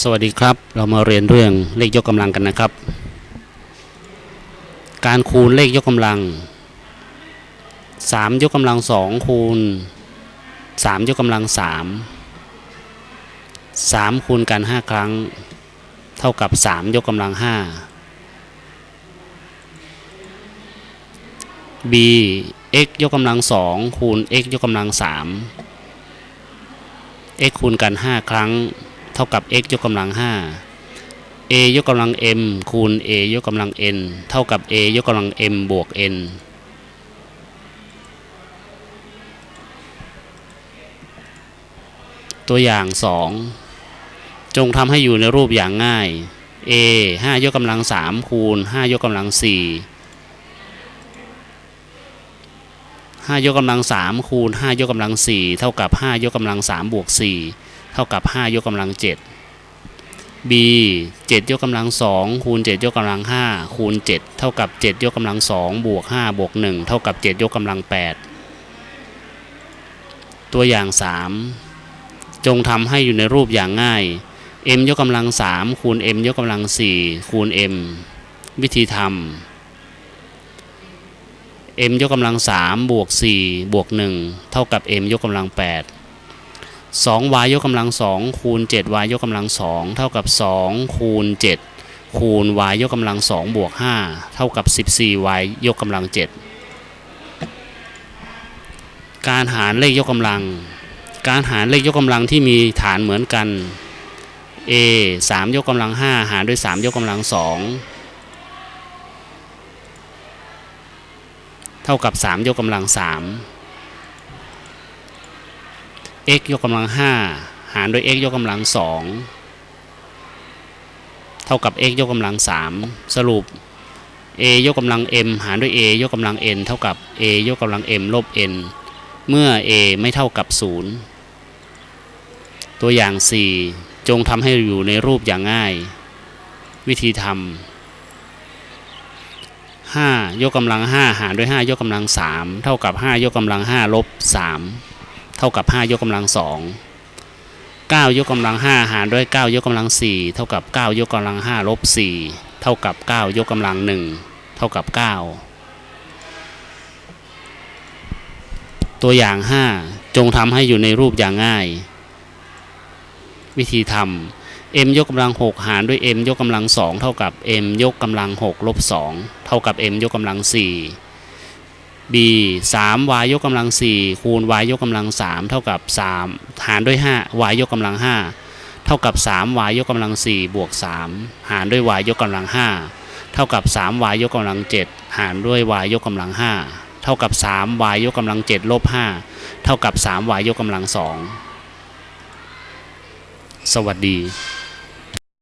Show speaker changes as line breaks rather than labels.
สวัสดีครับ เรามาเรียนเรื่องเลขยกกำลังกันนะครับ การคูณเลขยกกำลัง 3 ยกกำลัง 2 คูณ 3 ยกกำลัง 3 3 คูณกัน 5 ครั้ง เท่ากับ 3 ยกกำลัง 5 b x ยกกำลัง 2 คูณ x ยกกำลัง 3 x คูณกัน 5 ครั้ง ท่ากับ x ยกกำลัง 5 a ยกกำลัง m คูณ a ยกกำลัง n เท่ากับ a ยกกำลัง m บวก n ตัวอย่าง 2 จงทำให้อยู่ในรูปอย่างง่าย a 5 ยกกำลัง 3 คูณ 5 ยกกำลัง 4 5 ยกกำลัง 3 คูณ 5 ยกกำลัง 4 เท่ากับ 5 ยกกำลัง 3 บวก 4 เท่ากับ 5 ยกกำลัง 7 b 7 ยกกำลัง 2 คูณ 7 ยกกำลัง 5 คูณ 7 เท่ากับ 7 ยกกำลัง 2 บวก 5 บวก 1 เท่ากับ 7 ยกกำลัง 8 ตัวอย่าง 3 จงทำให้อยู่ในรูปอย่างง่าย m ยกกำลัง 3 คูณ m ยกกำลัง 4 คูณ m วิธีทำ m ยกกำลัง3บวก4บวก1เท่ากับ m ยกกำลัง8 2y ยกกำลัง2คูณ 7y ยกกำลัง2เท่ากับ 2 คูณ 7 คูณ y ยกกำลัง2บวก 5 เท่ากับ 14y ยกกำลัง 7 การหารเลขยกกำลัง การหารเลขยกกำลังที่มีฐานเหมือนกัน a 3 ยกกำลัง 5 หารด้วย 3 ยกกำลัง2เท่ากับ 3 ยกกำลัง3 x ยกกำลัง 5 หารด้วย x ยกกำลัง 2 เท่ากับ x ยกกำลัง 3 สรุป a ยกกำลัง m หารด้วย a ยกกำลัง n เท่ากับ a ยกกำลัง m ลบ n เมื่อ a ไม่เท่ากับ 0 ตัวอย่าง 4 จงทำให้อยู่ในรูปอย่างง่าย วิธีทำ5ยกกำลัง 5 หารด้วย 5 ยกกำลัง 3 เท่ากับ 5 ยกกำลัง 5 ลบ 3 ท่ากับ 5 ยกกำลัง2 9ยกกำลัง5หารด้วย 9 ยกกำลัง 4 เท่ากับ 9 ยกกำลัง5ลบ4เท่ากับ 9 ยกกำลัง 1 เท่ากับ 9 ตัวอย่าง 5 จงทำให้อยู่ในรูปอย่างง่าย วิธีทำ m ยกกำลัง 6 หารด้วย m ยกกำลัง 2 เท่ากับ m ยกกำลัง 6 ลบ 2 เท่ากับ m ยกกำลัง 4 b 3 y ยกกำลัง 4 คูณ y ยกกำลัง 3 เท่ากับ 3 หารด้วย 5 y ยกกำลัง 5 เท่ากับ 3y ยกกำลัง 4 บวก 3 หารด้วย y ยกกำลัง 5 เท่ากับ 3y ยกกำลัง 7 หารด้วย y ยกกำลัง 5 เท่ากับ 3y ยกกำลัง 7 ลบ 5 เท่ากับ 3y ยกกำลัง 2 สวัสดี